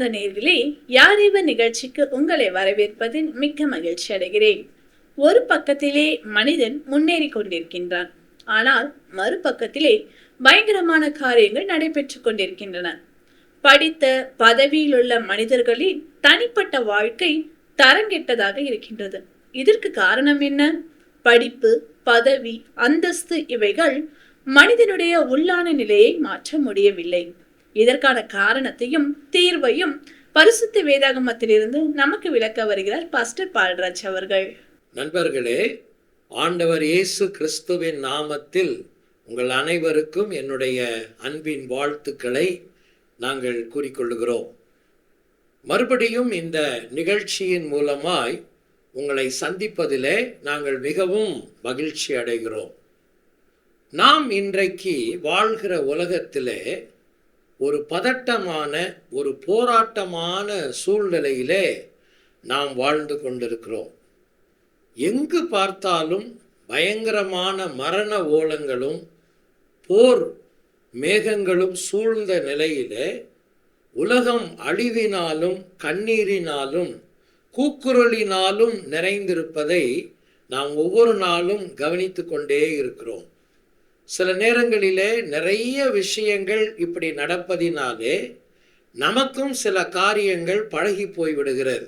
அன்பார்ந்த நேர்களே யார் இவர் நிகழ்ச்சிக்கு உங்களை வரவேற்பதில் மிக்க மகிழ்ச்சி அடைகிறேன். ஒரு பக்கத்திலே மனிதன் முன்னேறி கொண்டிருக்கின்றான். ஆனால் மறுபக்கத்திலே பயங்கரமான காரியங்கள் நடைபெற்றுக் கொண்டிருக்கின்றன. படித்த பதவியில் உள்ள மனிதர்களின் தனிப்பட்ட வாழ்க்கை தரங்கெட்டதாக இருக்கின்றது. இதற்கு காரணம் என்ன? படிப்பு பதவி அந்தஸ்து இவைகள் மனிதனுடைய உள்ளான நிலையை மாற்ற முடியவில்லை. இதற்கான காரணத்தையும் தீர்வையும் பரிசுத்த வேதாகமத்திலிருந்து நமக்கு விளக்க வருகிறார் பாஸ்டர் பால்ராஜ் அவர்கள். நண்பர்களே ஆண்டவர் இயேசு கிறிஸ்துவின் நாமத்தில் உங்கள் அனைவருக்கும் என்னுடைய அன்பின் வாழ்த்துக்களை நாங்கள் கூறிக்கொள்கிறோம் மறுபடியும் இந்த நிகழ்ச்சியின் மூலமாய் உங்களை சந்திப்பதிலே நாங்கள் மிகவும் மகிழ்ச்சி அடைகிறோம். நாம் இன்றைக்கு வாழ்கிற உலகத்திலே ஒரு பதட்டமான ஒரு போராட்டமான சூழ்நிலையிலே நாம் வாழ்ந்து கொண்டிருக்கிறோம். எங்கு பார்த்தாலும் பயங்கரமான மரண ஓலங்களும் போர் மேகங்களும் சூழ்ந்த நிலையிலே உலகம் அழிவினாலும் கண்ணீரினாலும் கூக்குரலினாலும் நிறைந்திருப்பதை நாம் ஒவ்வொரு நாளும் கவனித்து கொண்டே இருக்கிறோம். சில நேரங்களிலே நிறைய விஷயங்கள் இப்படி நடப்பதினாலே நமக்கும் சில காரியங்கள் பழகி போய்விடுகிறது.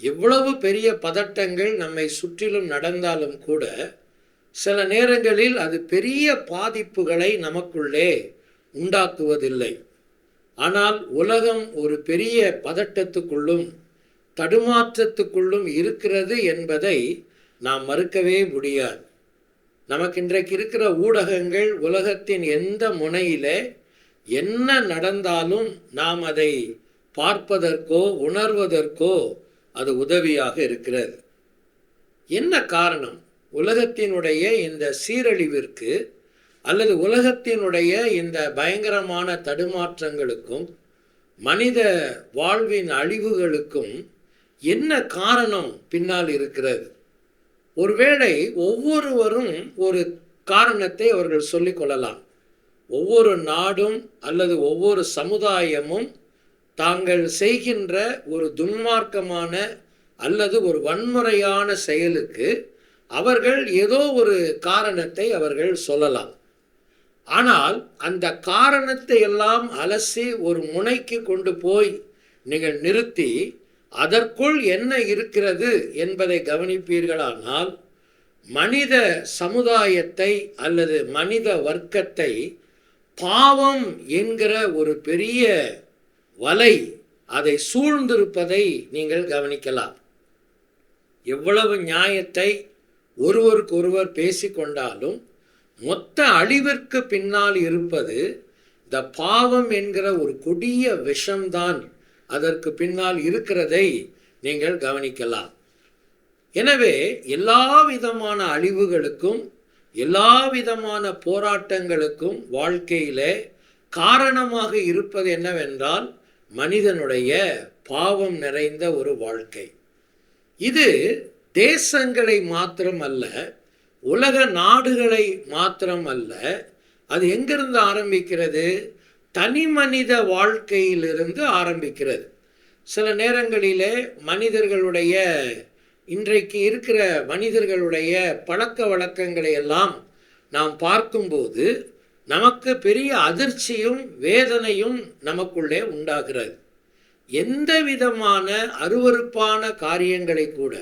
எவ்வளவு பெரிய பதட்டங்கள் நம்மை சுற்றிலும் நடந்தாலும் கூட சில நேரங்களில் அது பெரிய பாதிப்புகளை நமக்குள்ளே உண்டாக்குவதில்லை. ஆனால் உலகம் ஒரு பெரிய பதட்டத்துக்குள்ளும் தடுமாற்றத்துக்குள்ளும் இருக்கிறது என்பதை நாம் மறுக்கவே முடியாது. நமக்கு இன்றைக்கு இருக்கிற ஊடகங்கள் உலகத்தின் எந்த முனையிலே என்ன நடந்தாலும் நாம் அதை பார்ப்பதற்கோ உணர்வதற்கோ அது உதவியாக இருக்கிறது. என்ன காரணம்? உலகத்தினுடைய இந்த சீரழிவிற்கு அல்லது உலகத்தினுடைய இந்த பயங்கரமான தடுமாற்றங்களுக்கும் மனித வாழ்வின் அழிவுகளுக்கும் என்ன காரணம் பின்னால் இருக்கிறது? ஒருவேளை ஒவ்வொருவரும் ஒரு காரணத்தை அவர்கள் சொல்லிக் கொள்ளலாம். ஒவ்வொரு நாடும் அல்லது ஒவ்வொரு சமுதாயமும் தாங்கள் செய்கின்ற ஒரு துன்மார்க்கமான அல்லது ஒரு வன்முறையான செயலுக்கு அவர்கள் ஏதோ ஒரு காரணத்தை அவர்கள் சொல்லலாம். ஆனால் அந்த காரணத்தை எல்லாம் அலசி ஒரு முனைக்கு கொண்டு போய் நீங்கள் நிறுத்தி அதற்குள் என்ன இருக்கிறது என்பதை கவனிப்பீர்களானால் மனித சமுதாயத்தை அல்லது மனித வர்க்கத்தை பாவம் என்கிற ஒரு பெரிய வலை அதை சூழ்ந்திருப்பதை நீங்கள் கவனிக்கலாம். எவ்வளவு நியாயத்தை ஒருவருக்கொருவர் பேசிக்கொண்டாலும் மொத்த அழிவிற்கு பின்னால் இருப்பது இந்த பாவம் என்கிற ஒரு கொடிய விஷம்தான். அதற்கு பின்னால் இருக்கிறதை நீங்கள் கவனிக்கலாம். எனவே எல்லா விதமான அழிவுகளுக்கும் எல்லா விதமான போராட்டங்களுக்கும் வாழ்க்கையிலே காரணமாக இருப்பது என்னவென்றால் மனிதனுடைய பாவம் நிறைந்த ஒரு வாழ்க்கை. இது தேசங்களை மாத்திரம் அல்ல உலக நாடுகளை மாத்திரம் அல்ல அது எங்கிருந்து ஆரம்பிக்கிறது? தனி மனித வாழ்க்கையிலிருந்து ஆரம்பிக்கிறது. சில நேரங்களிலே மனிதர்களுடைய இன்றைக்கு இருக்கிற மனிதர்களுடைய பழக்க வழக்கங்களை எல்லாம் நாம் பார்க்கும்போது நமக்கு பெரிய அதிர்ச்சியும் வேதனையும் நமக்குள்ளே உண்டாகிறது. எந்த விதமான அருவறுப்பான காரியங்களை கூட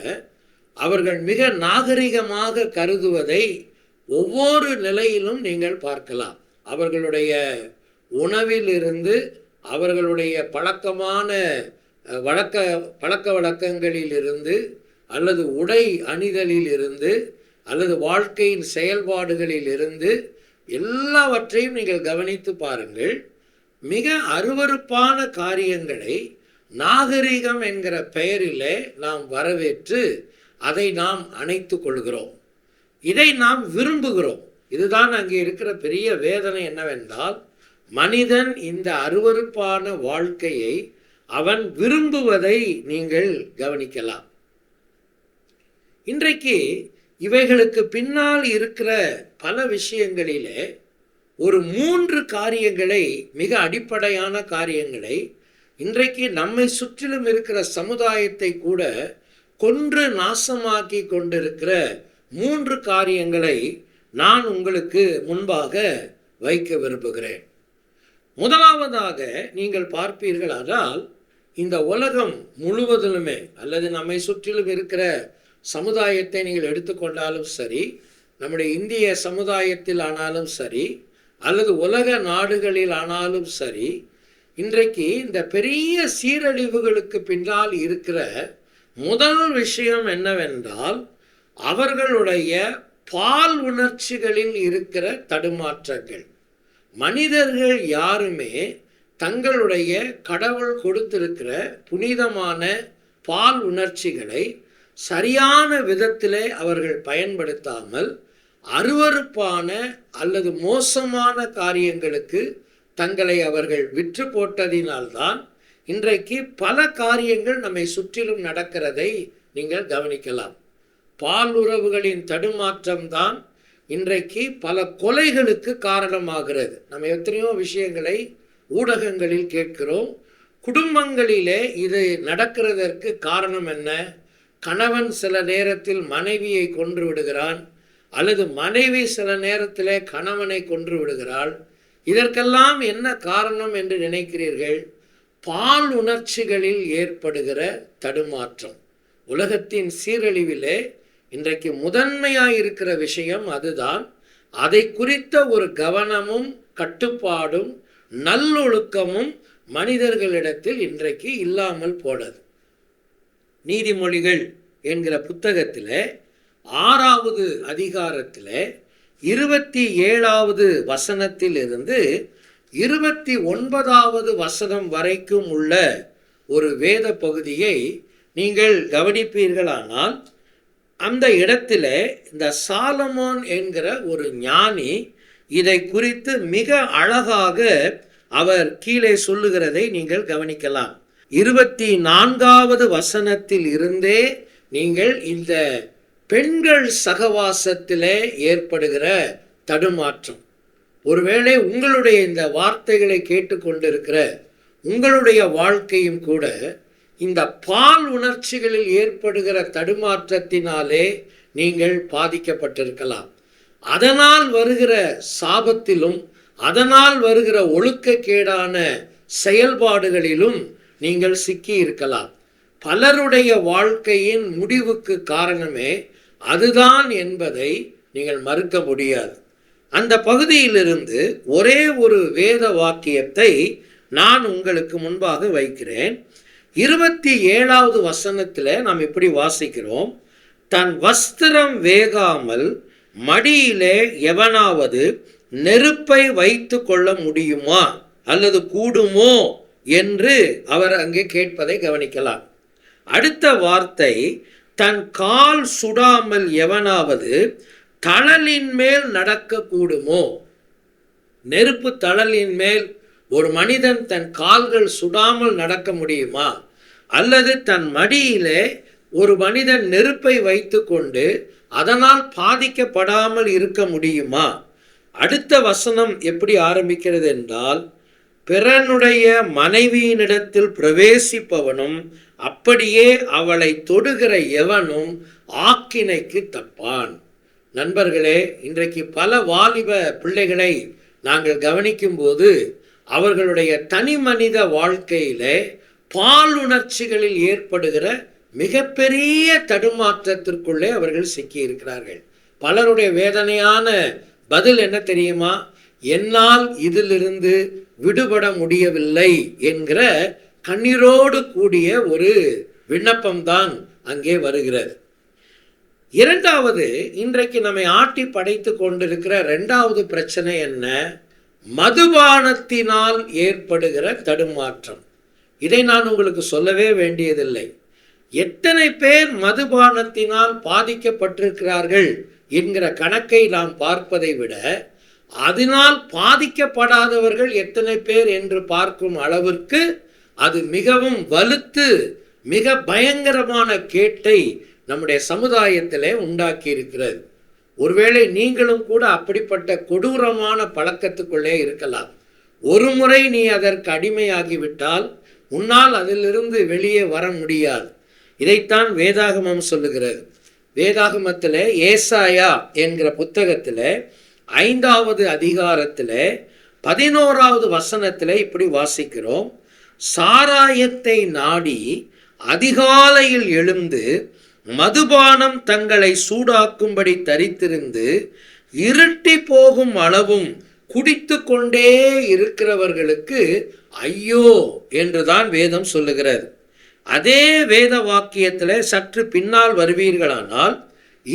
அவர்கள் மிக நாகரிகமாக கருதுவதை ஒவ்வொரு நிலையிலும் நீங்கள் பார்க்கலாம். அவர்களுடைய உணவிலிருந்து அவர்களுடைய பழக்கமான வழக்க பழக்க வழக்கங்களிலிருந்து அல்லது உடை அணிதலில் இருந்து அல்லது வாழ்க்கையின் செயல்பாடுகளில் இருந்து எல்லாவற்றையும் நீங்கள் கவனித்து பாருங்கள். மிக அருவறுப்பான காரியங்களை நாகரிகம் என்கிற பெயரிலே நாம் வரவேற்று அதை நாம் அணைத்து கொள்கிறோம். இதை நாம் விரும்புகிறோம். இதுதான் அங்கே இருக்கிற பெரிய வேதனை என்னவென்றால் மனிதன் இந்த அருவறுப்பான வாழ்க்கையை அவன் விரும்புவதை நீங்கள் கவனிக்கலாம். இன்றைக்கு இவைகளுக்கு பின்னால் இருக்கிற பல விஷயங்களிலே ஒரு மூன்று காரியங்களை மிக அடிப்படையான காரியங்களை இன்றைக்கு நம்மை சுற்றிலும் இருக்கிற சமுதாயத்தை கூட கொன்று நாசமாக்கி கொண்டிருக்கிற மூன்று காரியங்களை நான் உங்களுக்கு முன்பாக வைக்க விரும்புகிறேன். முதலாவதாக நீங்கள் பார்ப்பீர்களானால் இந்த உலகம் முழுவதிலுமே அல்லது நம்மை சுற்றிலும் இருக்கிற சமுதாயத்தை நீங்கள் எடுத்துக்கொண்டாலும் சரி நம்முடைய இந்திய சமுதாயத்தில் ஆனாலும் சரி அல்லது உலக நாடுகளில் ஆனாலும் சரி இன்றைக்கு இந்த பெரிய சீரழிவுகளுக்கு பின்னால் இருக்கிற முதல் விஷயம் என்னவென்றால் அவர்களுடைய பால் உணர்ச்சிகளில் இருக்கிற தடுமாற்றங்கள். மனிதர்கள் யாருமே தங்களுடைய கடவுள் கொடுத்திருக்கிற புனிதமான பால் உணர்ச்சிகளை சரியான விதத்திலே அவர்கள் பயன்படுத்தாமல் அருவருப்பான அல்லது மோசமான காரியங்களுக்கு தங்களை அவர்கள் விற்று போட்டதினால்தான் இன்றைக்கு பல காரியங்கள் நம்மை சுற்றிலும் நடக்கிறதை நீங்கள் கவனிக்கலாம். பால் உறவுகளின் தடுமாற்றம்தான் இன்றைக்கு பல கொலைகளுக்கு காரணமாகிறது. நம்ம எத்தனையோ விஷயங்களை ஊடகங்களில் கேட்கிறோம். குடும்பங்களிலே இது நடக்கிறதற்கு காரணம் என்ன? கணவன் சில நேரத்தில் மனைவியை கொன்று விடுகிறான் அல்லது மனைவி சில நேரத்தில் கணவனை கொன்று விடுகிறாள். இதற்கெல்லாம் என்ன காரணம் என்று நினைக்கிறீர்கள்? பால் உணர்ச்சிகளில் ஏற்படுகிற தடுமாற்றம். உலகத்தின் சீரழிவிலே இன்றைக்கு முதன்மையாக இருக்கிற விஷயம் அதுதான். அதை குறித்த ஒரு கவனமும் கட்டுப்பாடும் நல்லொழுக்கமும் மனிதர்களிடத்தில் இன்றைக்கு இல்லாமல் போனது. நீதிமொழிகள் என்கிற புத்தகத்தில் ஆறாவது அதிகாரத்தில் இருபத்தி ஏழாவது வசனத்தில் இருந்து இருபத்தி ஒன்பதாவது வசனம் வரைக்கும் உள்ள ஒரு வேத பகுதியை நீங்கள் கவனிப்பீர்களானால் அந்த இடத்துல இந்த சாலமோன் என்கிற ஒரு ஞானி இதை குறித்து மிக அழகாக அவர் கீழே சொல்லுகிறதை நீங்கள் கவனிக்கலாம். இருபத்தி நான்காவது வசனத்தில் இருந்தே நீங்கள் இந்த பெண்கள் சகவாசத்திலே ஏற்படுகிற தடுமாற்றம். ஒருவேளை உங்களுடைய இந்த வார்த்தைகளை கேட்டுக்கொண்டிருக்கிற உங்களுடைய வாழ்க்கையும் கூட இந்த பால் உணர்ச்சிகளில் ஏற்படுகிற தடுமாற்றத்தினாலே நீங்கள் பாதிக்கப்பட்டிருக்கலாம். அதனால் வருகிற சாபத்திலும் அதனால் வருகிற ஒழுக்கக்கேடான செயல்பாடுகளிலும் நீங்கள் சிக்கி இருக்கலாம் பலருடைய வாழ்க்கையின் முடிவுக்கு காரணமே அதுதான் என்பதை நீங்கள் மறுக்க முடியாது. அந்த பகுதியிலிருந்து ஒரே ஒரு வேத வாக்கியத்தை நான் உங்களுக்கு முன்பாக வைக்கிறேன். இருபத்தி ஏழாவது வசனத்தில் நாம் இப்படி வாசிக்கிறோம்? தன் வஸ்திரம் வேகாமல் மடியிலே எவனாவது நெருப்பை வைத்து கொள்ள முடியுமா? அல்லது கூடுமோ? என்று அவர் அங்கே கேட்பதை கவனிக்கலாம். அடுத்த வார்த்தை தன் கால் சுடாமல் எவனாவது தளலின் மேல் நடக்க கூடுமோ நெருப்பு தளலின் மேல் ஒரு மனிதன் தன் கால்கள் சுடாமல் நடக்க முடியுமா? அல்லது தன் மடியிலே ஒரு மனிதன் நெருப்பை வைத்துக்கொண்டு அதனால் பாதிக்கப்படாமல் இருக்க முடியுமா? அடுத்த வசனம் எப்படி ஆரம்பிக்கிறது என்றால் பிறனுடைய மனைவியினிடத்தில் பிரவேசிப்பவனும் அப்படியே அவளை தொடுகிற எவனும் ஆக்கினைக்கு தப்பான். நண்பர்களே இன்றைக்கு பல வாலிப பிள்ளைகளை நாங்கள் கவனிக்கும்போது அவர்களுடைய தனி மனித வாழ்க்கையிலே பால் உணர்ச்சிகளில் ஏற்படுகிற மிகப்பெரிய தடுமாற்றத்திற்குள்ளே அவர்கள் சிக்கி இருக்கிறார்கள் பலருடைய வேதனையான பதில் என்ன தெரியுமா? என்னால் இதிலிருந்து விடுபட முடியவில்லை என்கிற கண்ணீரோடு கூடிய ஒரு விண்ணப்பம்தான் அங்கே வருகிறது. இரண்டாவது இன்றைக்கு நம்மை ஆட்டி படைத்து கொண்டிருக்கிற இரண்டாவது பிரச்சனை என்ன? மதுபானத்தினால் ஏற்படுகிற தடுமாற்றம். இதை நான் உங்களுக்கு சொல்லவே வேண்டியதில்லை. எத்தனை பேர் மதுபானத்தினால் பாதிக்கப்பட்டிருக்கிறார்கள் என்கிற கணக்கை நாம் பார்ப்பதை விட அதனால் பாதிக்கப்படாதவர்கள் எத்தனை பேர் என்று பார்க்கும் அளவிற்கு அது மிகவும் வலுத்து மிக பயங்கரமான கேட்டை நம்முடைய சமுதாயத்திலே உண்டாக்கி இருக்கிறது ஒருவேளை நீங்களும் கூட அப்படிப்பட்ட கொடூரமான பழக்கத்துக்குள்ளே இருக்கலாம். ஒரு முறை நீ அதற்கு அடிமையாகிவிட்டால் உன்னால் அதிலிருந்து வெளியே வர முடியாது. இதைத்தான் வேதாகமம் சொல்லுகிறது. வேதாகமத்தில் ஏசாயா என்கிற புத்தகத்தில் ஐந்தாவது அதிகாரத்தில் பதினோராவது வசனத்தில் இப்படி வாசிக்கிறோம். சாராயத்தை நாடி அதிகாலையில் எழுந்து மதுபானம் தங்களை சூடாக்கும்படி தரித்திருந்து இருட்டி போகும் அளவும் குடித்து கொண்டே இருக்கிறவர்களுக்கு ஐயோ என்றுதான் வேதம் சொல்லுகிறது. அதே வேத வாக்கியத்தில் சற்று பின்னால் வருவீர்களானால்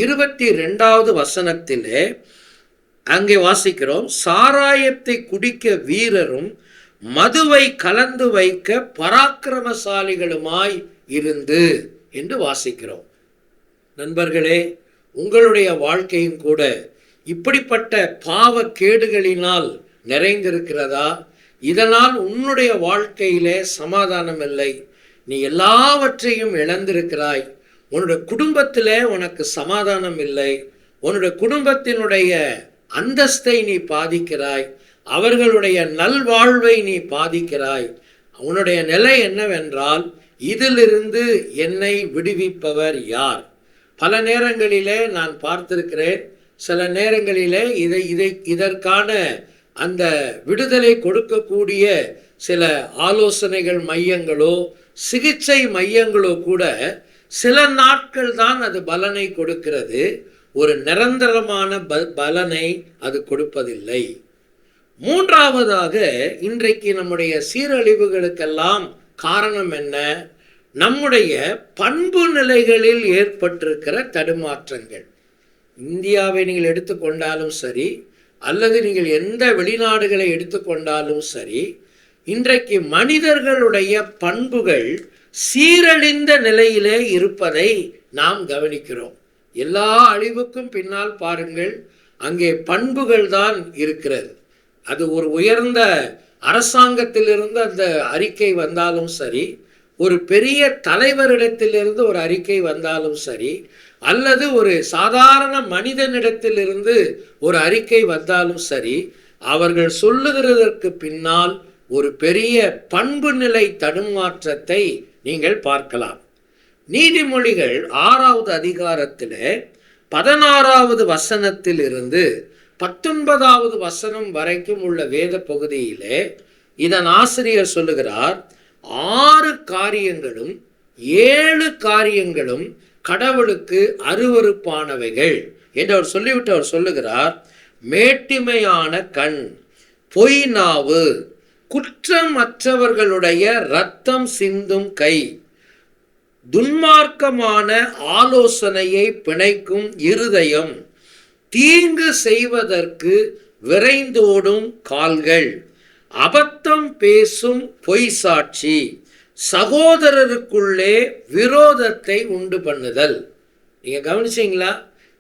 இருபத்தி ரெண்டாவது வசனத்திலே அங்கே வாசிக்கிறோம் சாராயத்தை குடிக்க வீரரும் மதுவை கலந்து வைக்க பராக்கிரமசாலிகளுமாய் இருந்து என்று வாசிக்கிறோம். நண்பர்களே உங்களுடைய வாழ்க்கையும் கூட இப்படிப்பட்ட பாவ கேடுகளினால் நிறைந்திருக்கிறதா? இதனால் உன்னுடைய வாழ்க்கையிலே சமாதானம் இல்லை நீ எல்லாவற்றையும் இழந்திருக்கிறாய். உன்னுடைய குடும்பத்திலே உனக்கு சமாதானம் இல்லை உன்னுடைய குடும்பத்தினுடைய அந்தஸ்தை நீ பாதிக்கிறாய். அவர்களுடைய நல்வாழ்வை நீ பாதிக்கிறாய். உன்னுடைய நிலை என்னவென்றால் இதிலிருந்து என்னை விடுவிப்பவர் யார்? பல நேரங்களிலே நான் பார்த்திருக்கிறேன். சில நேரங்களிலே இதை இதை இதற்கான அந்த விடுதலை கொடுக்கக்கூடிய சில ஆலோசனைகள் மையங்களோ சிகிச்சை மையங்களோ கூட சில நாட்கள் தான் அது பலனை கொடுக்கிறது. ஒரு நிரந்தரமான ப பலனை அது கொடுப்பதில்லை. மூன்றாவதாக இன்றைக்கு நம்முடைய சீரழிவுகளுக்கெல்லாம் காரணம் என்ன? நம்முடைய பண்பு நிலைகளில் ஏற்பட்டிருக்கிற தடுமாற்றங்கள். இந்தியாவை நீங்கள் எடுத்துக்கொண்டாலும் சரி அல்லது நீங்கள் எந்த வெளிநாடுகளை எடுத்துக்கொண்டாலும் சரி இன்றைக்கு மனிதர்களுடைய பண்புகள் சீரழிந்த நிலையிலே இருப்பதை நாம் கவனிக்கிறோம். எல்லா அழிவுக்கும் பின்னால் பாருங்கள் அங்கே பண்புகள் தான் இருக்கிறது. அது ஒரு உயர்ந்த அரசாங்கத்திலிருந்து அந்த அறிக்கை வந்தாலும் சரி ஒரு பெரிய தலைவரிடத்திலிருந்து ஒரு அறிக்கை வந்தாலும் சரி அல்லது ஒரு சாதாரண மனிதனிடத்திலிருந்து ஒரு அறிக்கை வந்தாலும் சரி அவர்கள் சொல்லுகிறதற்கு பின்னால் ஒரு பெரிய பண்பு நிலை தடுமாற்றத்தை நீங்கள் பார்க்கலாம். நீதிமொழிகள் ஆறாவது அதிகாரத்தில் பதினாறாவது வசனத்தில் இருந்து பத்தொன்பதாவது வசனம் வரைக்கும் உள்ள வேத பகுதியிலே இதன் ஆசிரியர் சொல்லுகிறார் ஆறு காரியங்களும் ஏழு காரியங்களும் கடவுளுக்கு அருவருப்பானவைகள். என்று அவர் சொல்லிவிட்டு அவர் சொல்லுகிறார் மேட்டிமையான கண் பொய் நாவு குற்றமற்றவர்களுடைய ரத்தம் சிந்தும் கை துன்மார்க்கமான ஆலோசனையை பிணைக்கும் இருதயம் தீங்கு செய்வதற்கு விரைந்தோடும் கால்கள். அபத்தம் பேசும் பொய் சாட்சி சகோதரருக்குள்ளே விரோதத்தை உண்டு பண்ணுதல். நீங்க கவனிச்சீங்களா?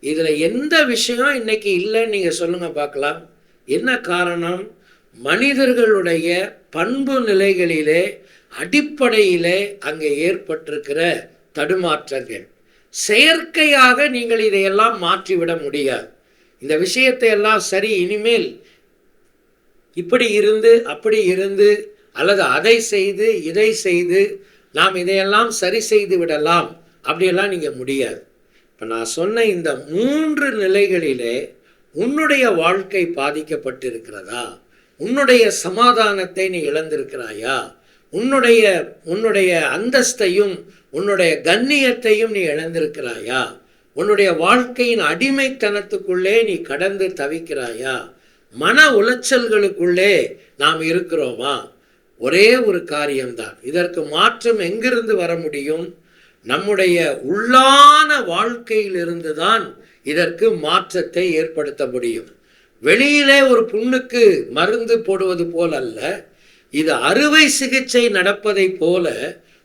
இதுல எந்த விஷயம் இன்னைக்கு இல்லைன்னு நீங்க சொல்லுங்க பார்க்கலாம். என்ன காரணம்? மனிதர்களுடைய பண்பு நிலைகளிலே அடிப்படையிலே அங்கே ஏற்பட்டிருக்கிற தடுமாற்றங்கள். செயற்கையாக நீங்கள் இதையெல்லாம் மாற்றிவிட முடியாது. இந்த விஷயத்தை எல்லாம் சரி இனிமேல் இப்படி இருந்து அப்படி இருந்து அல்லது அதை செய்து இதை செய்து நாம் இதையெல்லாம் சரி செய்து விடலாம். அப்படியெல்லாம் நீங்கள் முடியாது. இப்போ நான் சொன்ன இந்த மூன்று நிலைகளிலே உன்னுடைய வாழ்க்கை பாதிக்கப்பட்டிருக்கிறதா? உன்னுடைய சமாதானத்தை நீ இழந்திருக்கிறாயா? உன்னுடைய உன்னுடைய அந்தஸ்தையும் உன்னுடைய கண்ணியத்தையும் நீ இழந்திருக்கிறாயா? உன்னுடைய வாழ்க்கையின் அடிமைத்தனத்துக்குள்ளே நீ கடந்து தவிக்கிறாயா? மன உளைச்சல்களுக்குள்ளே நாம் இருக்கிறோமா? ஒரே ஒரு காரியம்தான். இதற்கு மாற்றம் எங்கிருந்து வர முடியும்? நம்முடைய உள்ளான வாழ்க்கையிலிருந்து தான் இதற்கு மாற்றத்தை ஏற்படுத்த முடியும். வெளியிலே ஒரு புண்ணுக்கு மருந்து போடுவது போல் அல்ல இது அறுவை சிகிச்சை நடப்பதைப் போல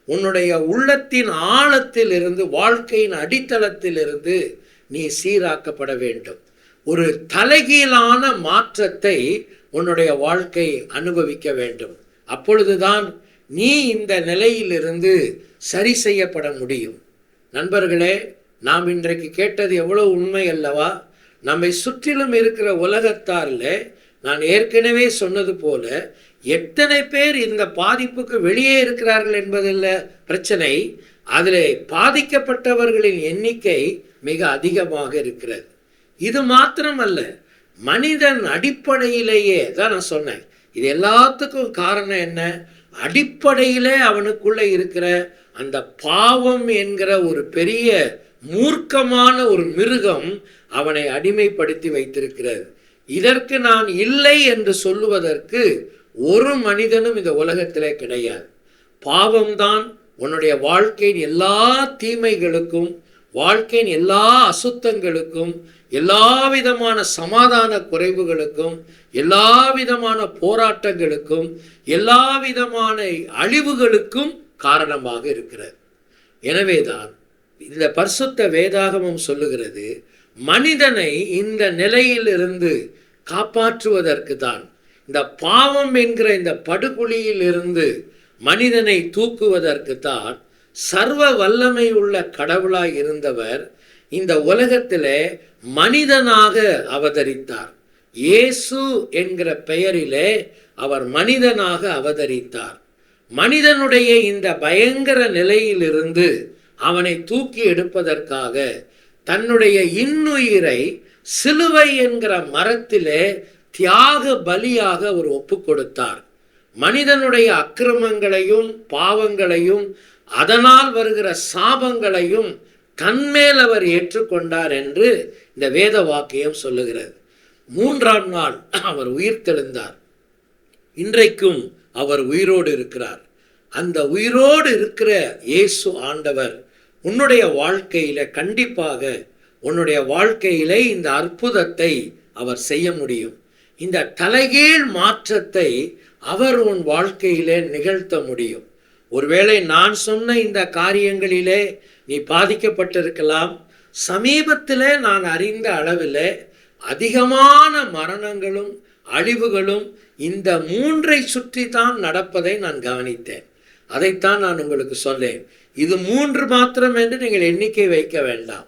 உன்னுடைய உள்ளத்தின் ஆழத்தில் இருந்து வாழ்க்கையின் அடித்தளத்தில் இருந்து நீ சீராக்கப்பட வேண்டும். ஒரு தலைகீழான மாற்றத்தை உன்னுடைய வாழ்க்கை அனுபவிக்க வேண்டும். அப்பொழுதுதான் நீ இந்த நிலையிலிருந்து சரி செய்யப்பட முடியும். நண்பர்களே நாம் இன்றைக்கு கேட்டது எவ்வளவு உண்மை அல்லவா? நம்மை சுற்றிலும் இருக்கிற உலகத்தாரில் நான் ஏற்கனவே சொன்னது போல எத்தனை பேர் இந்த பாதிப்புக்கு வெளியே இருக்கிறார்கள் என்பதில் பிரச்சனை அதில் பாதிக்கப்பட்டவர்களின் எண்ணிக்கை மிக அதிகமாக இருக்கிறது. இது மாத்திரமல்ல மனிதன் அடிப்படையிலேயே தான் நான் சொன்னேன். இது எல்லாத்துக்கும் காரணம் என்ன? அடிப்படையிலே அவனுக்குள்ள இருக்கிற அந்த பாவம் என்கிற ஒரு பெரிய மூர்க்கமான ஒரு மிருகம் அவனை அடிமைப்படுத்தி வைத்திருக்கிறது. இதற்கு நான் இல்லை என்று சொல்லுவதற்கு ஒரு மனிதனும் இந்த உலகத்திலே கிடையாது. பாவம்தான் உன்னுடைய வாழ்க்கையின் எல்லா தீமைகளுக்கும் வாழ்க்கையின் எல்லா அசுத்தங்களுக்கும் எல்லா விதமான சமாதான குறைவுகளுக்கும் எல்லா விதமான போராட்டங்களுக்கும் எல்லா விதமான அழிவுகளுக்கும் காரணமாக இருக்கிறது. எனவேதான் இந்த பரிசுத்த வேதாகமம் சொல்லுகிறது மனிதனை இந்த நிலையிலிருந்து காப்பாற்றுவதற்கு தான். இந்த பாவம் என்கிற இந்த படுகுழியில் இருந்து மனிதனை தூக்குவதற்கு தான் சர்வ வல்லமை உள்ள கடவுளாய் இருந்தவர் இந்த உலகத்திலே மனிதனாக அவதரித்தார். இயேசு என்கிற பெயரிலே அவர் மனிதனாக அவதரித்தார். மனிதனுடைய இந்த பயங்கர நிலையிலிருந்து அவனை தூக்கி எடுப்பதற்காக தன்னுடைய இன்னுயிரை சிலுவை என்கிற மரத்திலே தியாக பலியாக அவர் ஒப்பு கொடுத்தார் மனிதனுடைய அக்கிரமங்களையும் பாவங்களையும் அதனால் வருகிற சாபங்களையும் தன்மேல் அவர் ஏற்றுக்கொண்டார் என்று இந்த வேத வாக்கியம் சொல்லுகிறது. மூன்றாம் நாள் அவர் உயிர் தெழுந்தார். இன்றைக்கும் அவர் உயிரோடு இருக்கிறார். அந்த உயிரோடு இருக்கிற இயேசு ஆண்டவர் உன்னுடைய வாழ்க்கையில கண்டிப்பாக உன்னுடைய வாழ்க்கையிலே இந்த அற்புதத்தை அவர் செய்ய முடியும். இந்த தலைகீழ் மாற்றத்தை அவர் உன் வாழ்க்கையிலே நிகழ்த்த முடியும். ஒருவேளை நான் சொன்ன இந்த காரியங்களிலே நீ பாதிக்கப்பட்டிருக்கலாம். சமீபத்தில் நான் அறிந்த அளவில் அதிகமான மரணங்களும் அழிவுகளும் இந்த மூன்றை சுற்றி தான் நடப்பதை நான் கவனித்தேன். அதைத்தான் நான் உங்களுக்கு சொன்னேன். இது மூன்று மாத்திரம் என்று நீங்கள் எண்ணிக்கை வைக்க வேண்டாம்.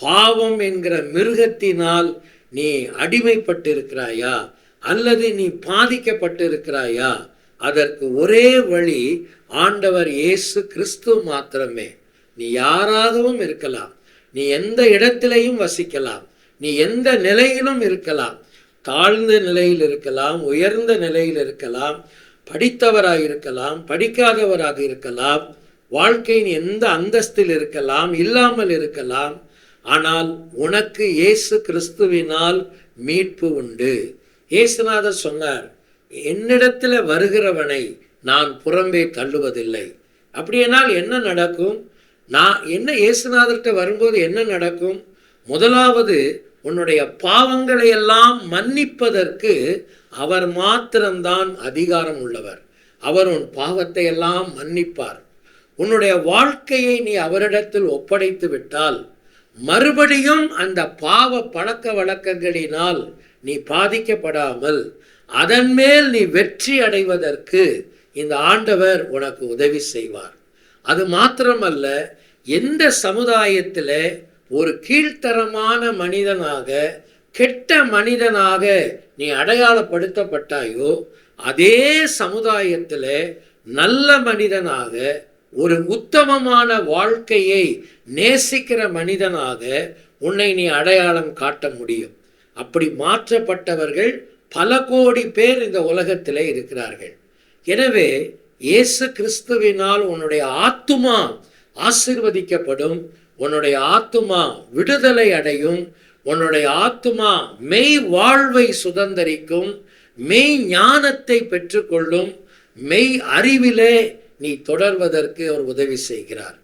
பாவம் என்கிற மிருகத்தினால் நீ அடிமைப்பட்டிருக்கிறாயா? அல்லது நீ பாதிக்கப்பட்டிருக்கிறாயா? அதற்கு ஒரே வழி ஆண்டவர் இயேசு கிறிஸ்து மாத்திரமே. நீ யாராகவும் இருக்கலாம். நீ எந்த இடத்திலையும் வசிக்கலாம். நீ எந்த நிலையிலும் இருக்கலாம். தாழ்ந்த நிலையில் இருக்கலாம் உயர்ந்த நிலையில் இருக்கலாம் படித்தவராக இருக்கலாம் படிக்காதவராக இருக்கலாம் வாழ்க்கையின் எந்த அந்தஸ்தில் இருக்கலாம் இல்லாமல் இருக்கலாம். ஆனால் உனக்கு இயேசு கிறிஸ்துவினால் மீட்பு உண்டு. இயேசுநாதர் சொன்னார் என்னிடத்தில் வருகிறவனை நான் புறம்பே தள்ளுவதில்லை. அப்படியானால் என்ன நடக்கும்? நான் என்ன இயேசுநாதர்கிட்ட வரும்போது என்ன நடக்கும்? முதலாவது உன்னுடைய பாவங்களை எல்லாம் மன்னிப்பதற்கு அவர் மாத்திரம்தான் அதிகாரம் உள்ளவர். அவர் உன் பாவத்தை எல்லாம் மன்னிப்பார். உன்னுடைய வாழ்க்கையை நீ அவரிடத்தில் ஒப்படைத்து விட்டால் மறுபடியும் அந்த பாவ பழக்க வழக்கங்களினால் நீ பாதிக்கப்படாமல் அதன் மேல் நீ வெற்றி அடைவதற்கு இந்த ஆண்டவர் உனக்கு உதவி செய்வார். அது மாத்திரமல்ல எந்த சமுதாயத்தில் ஒரு கீழ்த்தரமான மனிதனாக கெட்ட மனிதனாக நீ அடையாளப்படுத்தப்பட்டாயோ அதே சமுதாயத்தில் நல்ல மனிதனாக ஒரு உத்தமமான வாழ்க்கையை நேசிக்கிற மனிதனாக உன்னை நீ அடையாளம் காட்ட முடியும். அப்படி மாற்றப்பட்டவர்கள் பல கோடி பேர் இந்த உலகத்திலே இருக்கிறார்கள். எனவே இயேசு கிறிஸ்துவினால் உன்னுடைய ஆத்துமா ஆசிர்வதிக்கப்படும் உன்னுடைய ஆத்துமா விடுதலை அடையும் உன்னுடைய ஆத்துமா மெய் வாழ்வை சுதந்தரிக்கும் மெய் ஞானத்தை பெற்றுக்கொள்ளும் மெய் அறிவிலே நீ தொடர்வதற்கு அவர் உதவி செய்கிறார்.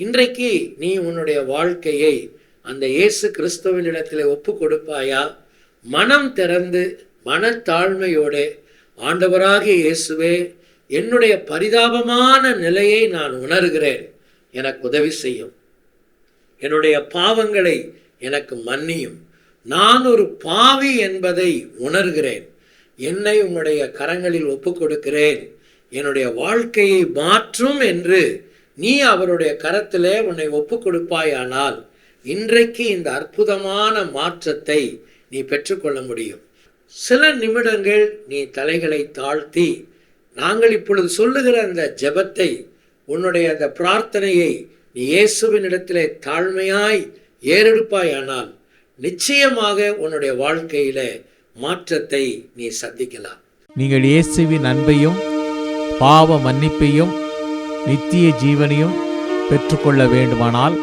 இன்றைக்கு நீ உன்னுடைய வாழ்க்கையை அந்த இயேசு கிறிஸ்துவனிடத்தில் ஒப்பு கொடுப்பாயா? மனம் திறந்து மனத்தாழ்மையோடு ஆண்டவராகிய இயேசுவே என்னுடைய பரிதாபமான நிலையை நான் உணர்கிறேன். எனக்கு உதவி செய்யும். என்னுடைய பாவங்களை எனக்கு மன்னியும். நான் ஒரு பாவி என்பதை உணர்கிறேன். என்னை உன்னுடைய கரங்களில் ஒப்புக்கொடுக்கிறேன். என்னுடைய வாழ்க்கையை மாற்றும் என்று நீ அவருடைய கரத்திலே உன்னை ஒப்புக் கொடுப்பாயானால் இன்றைக்கு இந்த அற்புதமான மாற்றத்தை நீ பெற்றுக்கொள்ள முடியும். சில நிமிடங்கள் நீ தலைகளை தாழ்த்தி நாங்கள் இப்பொழுது சொல்லுகிற அந்த ஜெபத்தை உன்னுடைய அந்த பிரார்த்தனையை நீ இயேசுவின் இடத்திலே தாழ்மையாய் ஏறெடுப்பாயானால் நிச்சயமாக உன்னுடைய வாழ்க்கையில மாற்றத்தை நீ சந்திக்கலாம். நீங்கள் இயேசுவின் அன்பையும் பாவ மன்னிப்பையும் நித்திய ஜீவனையும் பெற்றுக்கொள்ள வேண்டுமானால்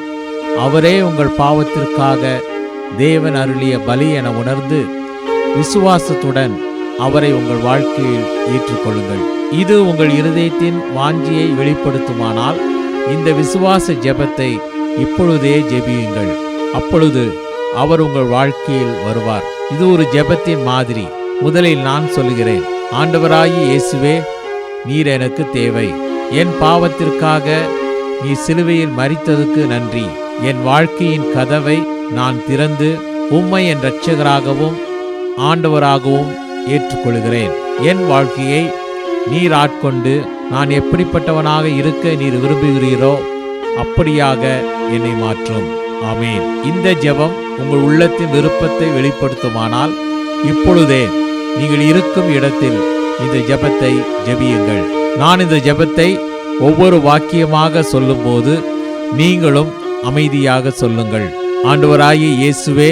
அவரே உங்கள் பாவத்திற்காக தேவன் அருளிய பலி என உணர்ந்து விசுவாசத்துடன் அவரை உங்கள் வாழ்க்கையில் ஏற்றுக்கொள்ளுங்கள். இது உங்கள் இருதயத்தின் வாஞ்சியை வெளிப்படுத்துமானால் இந்த விசுவாச ஜெபத்தை இப்பொழுதே ஜெபியுங்கள். அப்பொழுது அவர் உங்கள் வாழ்க்கையில் வருவார். இது ஒரு ஜெபத்தின் மாதிரி. முதலில் நான் சொல்கிறேன் ஆண்டவராகி இயேசுவே நீர் எனக்கு தேவை. என் பாவத்திற்காக நீ சிலுவையில் மறித்ததுக்கு நன்றி. என் வாழ்க்கையின் கதவை நான் திறந்து உம்மை என் இரட்சகராகவும் ஆண்டவராகவும் ஏற்றுக்கொள்கிறேன். என் வாழ்க்கையை நீர் ஆட்கொண்டு நான் எப்படிப்பட்டவனாக இருக்க நீர் விரும்புகிறீரோ அப்படியாக என்னை மாற்றும். ஆமேன். இந்த ஜெபம் உங்கள் உள்ளத்தின் விருப்பத்தை வெளிப்படுத்துமானால் இப்பொழுதே நீங்கள் இருக்கும் இடத்தில் இந்த ஜெபத்தை ஜெபியுங்கள். நான் இந்த ஜெபத்தை ஒவ்வொரு வாக்கியமாக சொல்லும்போது நீங்களும் அமைதியாக சொல்லுங்கள். ஆண்டவராகிய இயேசுவே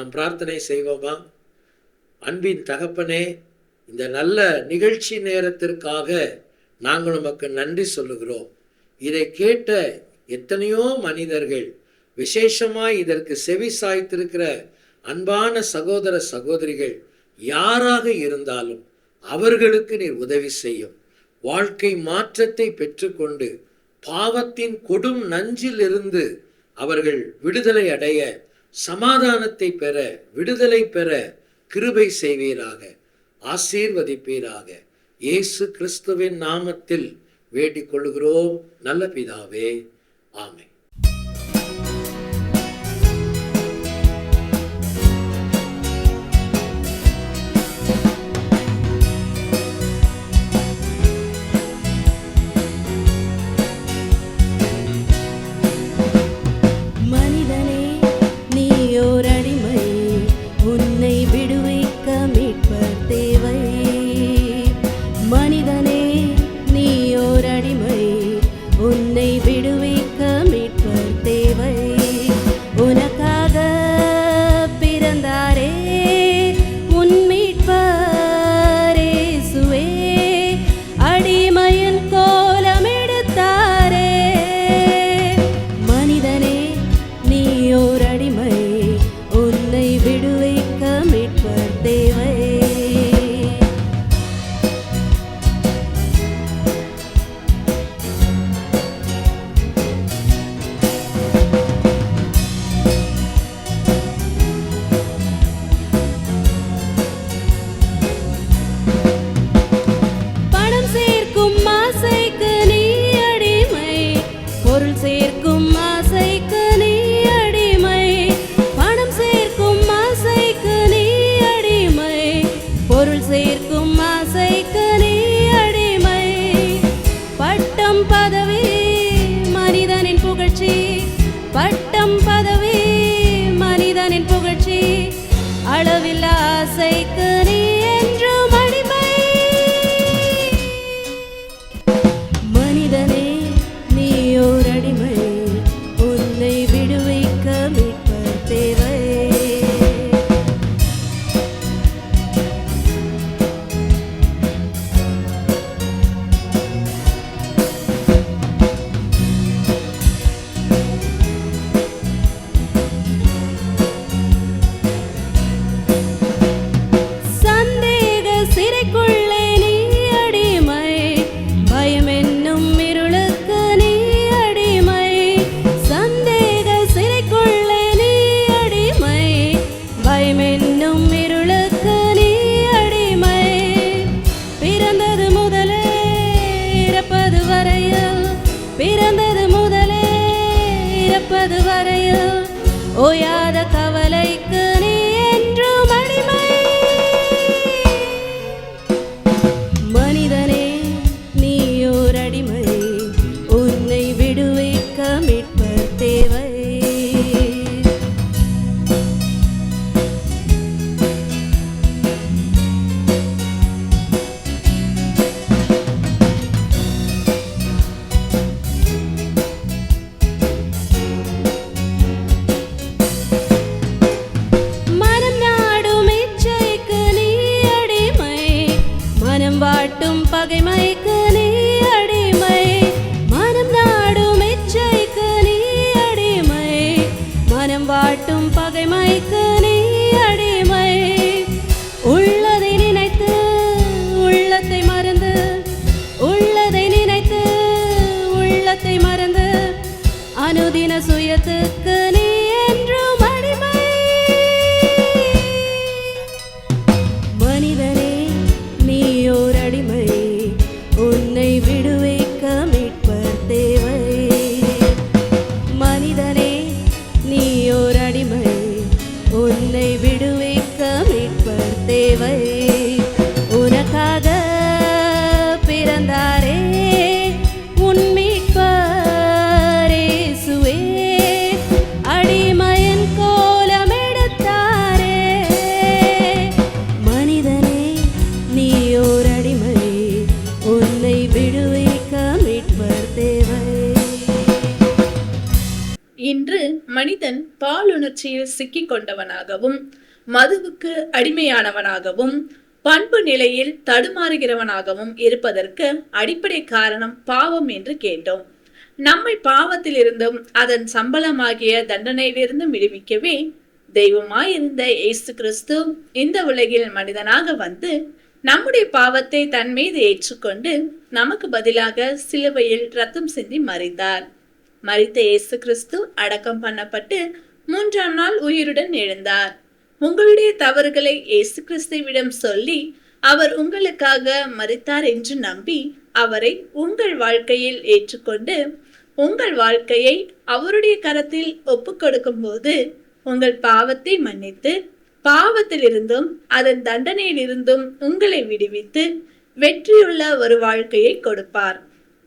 நாம் பிரார்த்தனை செய்வோமா? அன்பின் தகப்பனே இந்த நல்ல நிகழ்ச்சி நேரத்திற்காக நாங்கள் உமக்கு நன்றி சொல்லுகிறோம். இதை கேட்ட எத்தனையோ மனிதர்கள் விசேஷமாய் இதற்கு செவி சாய்த்திருக்கிற அன்பான சகோதர சகோதரிகள் யாராக இருந்தாலும் அவர்களுக்கு நீர் உதவி செய்யும். வாழ்க்கை மாற்றத்தை பெற்றுக்கொண்டு பாவத்தின் கொடும் நஞ்சிலிருந்து அவர்கள் விடுதலை அடைய சமாதானத்தை பெற விடுதலை பெற கிருபை செய்வீராக ஆசீர்வதிப்பீராக. இயேசு கிறிஸ்துவின் நாமத்தில் வேண்டிக் கொள்கிறோம் நல்ல பிதாவே. ஆமை பாலுணர்ச்சியில் சிக்கிக் கொண்டவனாகவும் மதுவுக்கு அடிமையானவனாகவும் பண்பு நிலையில் தடுமாறுகிறவனாகவும் இருப்பதற்கு அடிப்படை காரணம் பாவம் என்று கேட்டோம். நம்மை பாவத்திலிருந்தும் அதன் சம்பளமாகிய தண்டனையிலிருந்தும் விடுவிக்கவே தெய்வமாயிருந்த இயேசு கிறிஸ்து இந்த உலகில் மனிதனாக வந்து நம்முடைய பாவத்தை தன் மீது ஏற்றுக்கொண்டு நமக்கு பதிலாக சிலுவையில் ரத்தம் சிந்தி மறைந்தார் மறித்த இயேசு கிறிஸ்து அடக்கம் பண்ணப்பட்டு மூன்றாம் நாள் உயிருடன் எழுந்தார். உங்களுடைய தவறுகளை இயேசு கிறிஸ்துவிடம் சொல்லி அவர் உங்களுக்காக மறித்தார் என்று நம்பி அவரை உங்கள் வாழ்க்கையில் ஏற்றுக்கொண்டு உங்கள் வாழ்க்கையை அவருடைய கரத்தில் ஒப்பு கொடுக்கும் போது உங்கள் பாவத்தை மன்னித்து பாவத்திலிருந்தும் அதன் தண்டனையிலிருந்தும் உங்களை விடுவித்து வெற்றியுள்ள ஒரு வாழ்க்கையை கொடுப்பார்.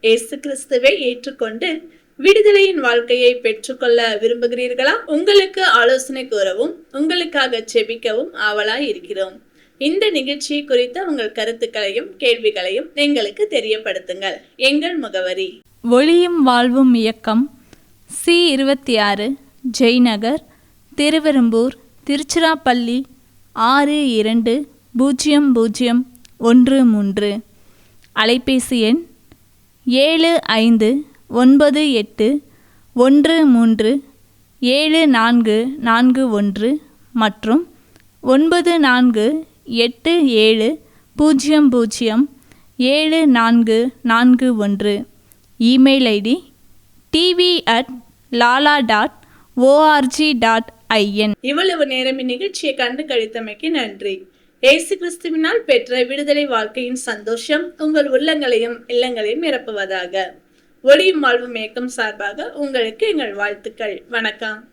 இயேசு கிறிஸ்துவை ஏற்றுக்கொண்டு விடுதலையின் வாழ்க்கையை பெற்றுக்கொள்ள விரும்புகிறீர்களா? உங்களுக்கு ஆலோசனை கூறவும் உங்களுக்காக செபிக்கவும் ஆவலாய் இருக்கிறோம். இந்த நிகழ்ச்சி குறித்த உங்கள் கருத்துக்களையும் கேள்விகளையும் எங்களுக்கு தெரியப்படுத்துங்கள். எங்கள் முகவரி. ஒளியும் வாழ்வும் இயக்கம் சி இருபத்தி ஆறு ஜெய்நகர் திருவெரும்பூர் திருச்சிராப்பள்ளி ஆறு இரண்டு பூஜ்ஜியம் பூஜ்ஜியம் ஒன்று மூன்று. அலைபேசி எண் ஏழு ஐந்து ஒன்பது எட்டு ஒன்று மூன்று ஏழு நான்கு நான்கு ஒன்று மற்றும் ஒன்பது நான்கு எட்டு ஏழு பூஜ்ஜியம் பூஜ்ஜியம் ஏழு நான்கு நான்கு ஒன்று. Email ID TV at Lala dot ORG dot IN. இவ்வளவு நேரம் இந்நிகழ்ச்சியை கண்டு கழித்தமைக்கு நன்றி. இயேசு கிறிஸ்துவினால் பெற்ற விடுதலை வாழ்க்கையின் சந்தோஷம் உங்கள் உள்ளங்களையும் இல்லங்களையும் நிரப்புவதாக. ஒளியும் வாழ்வும் இயக்கம் சார்பாக உங்களுக்கு எங்கள் வாழ்த்துக்கள். வணக்கம்.